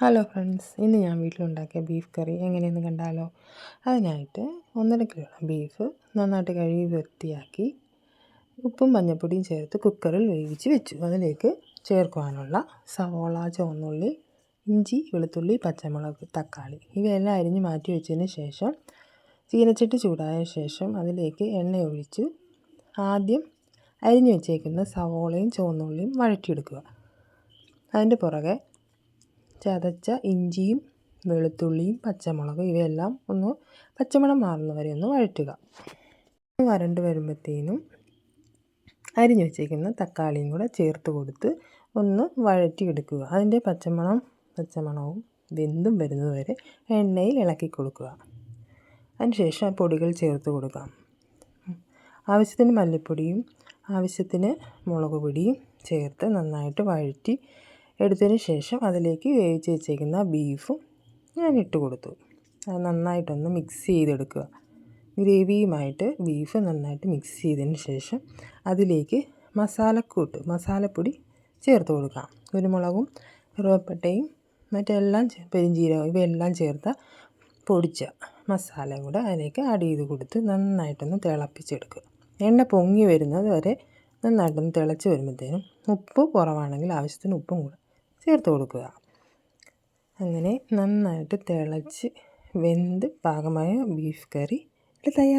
Hello friends ഇന്ന് ഞാൻ വീട്ടിലുണ്ടാക്കിയ beef കറി എങ്ങനെയെന്ന് കണ്ടാലോ? അതിനായിട്ട് ഒന്നര കിലോ ബീഫ് നന്നായിട്ട് കഴുകി വൃത്തിയാക്കി ഉപ്പും മഞ്ഞൾപ്പൊടിയും ചേർത്ത് കുക്കറിൽ വേവിച്ച് വെച്ചു. അതിലേക്ക് ചേർക്കുവാനുള്ള സവോള ചുവന്നുള്ളി ഇഞ്ചി വെളുത്തുള്ളി പച്ചമുളക് തക്കാളി ഇവയെല്ലാം അരിഞ്ഞ് മാറ്റി വെച്ചതിന് ശേഷം ചീനച്ചട്ടി ചൂടായ ശേഷം അതിലേക്ക് എണ്ണ ഒഴിച്ച് ആദ്യം അരിഞ്ഞു വെച്ചേക്കുന്ന സവോളയും ചുവന്നുള്ളിയും വഴറ്റിയെടുക്കുക. അതിന്റെ പുറകെ ചതച്ച ഇഞ്ചിയും വെളുത്തുള്ളിയും പച്ചമുളകും ഇവയെല്ലാം ഒന്ന് പച്ചമണം മാറുന്നവരെ ഒന്ന് വഴറ്റുക. വരണ്ട് വരുമ്പോഴത്തേനും അരിഞ്ഞു വെച്ചേക്കുന്ന തക്കാളിയും കൂടെ ചേർത്ത് കൊടുത്ത് ഒന്ന് വഴറ്റിയെടുക്കുക. അതിന്റെ പച്ചമണം പച്ചമണവും വെന്തും വരുന്നതുവരെ എണ്ണയിൽ ഇളക്കി കൊടുക്കുക. അതിനുശേഷം പൊടികൾ ചേർത്ത് കൊടുക്കാം ആവശ്യത്തിന് മല്ലിപ്പൊടിയും ആവശ്യത്തിന് മുളക് പൊടിയും ചേർത്ത് നന്നായിട്ട് വഴറ്റി എടുത്തതിന് ശേഷം അതിലേക്ക് വേവിച്ച് വെച്ചേക്കുന്ന ബീഫും ഞാൻ ഇട്ട് കൊടുത്തു. അത് നന്നായിട്ടൊന്ന് മിക്സ് ചെയ്തെടുക്കുക. ഗ്രേവിയുമായിട്ട് ബീഫ് നന്നായിട്ട് മിക്സ് ചെയ്തതിന് ശേഷം അതിലേക്ക് മസാലക്കൂട്ട് മസാലപ്പൊടി ചേർത്ത് കൊടുക്കാം. കുരുമുളകും കറുവപ്പട്ടയും മറ്റെല്ലാം പെരിഞ്ചീരകം ഇവയെല്ലാം ചേർത്ത പൊടിച്ച മസാല കൂടെ അതിലേക്ക് ആഡ് ചെയ്ത് കൊടുത്ത് നന്നായിട്ടൊന്ന് തിളപ്പിച്ചെടുക്കുക. എണ്ണ പൊങ്ങി വരുന്നത് വരെ നന്നായിട്ടൊന്ന് തിളച്ച് വരുമ്പോഴത്തേനും ഉപ്പ് കുറവാണെങ്കിൽ ആവശ്യത്തിന് ഉപ്പും കൂടെ ചേർത്ത് കൊടുക്കുക. അങ്ങനെ നന്നായിട്ട് തിളച്ച് വെന്ത് പാകമായ ബീഫ് കറി തയ്യാർ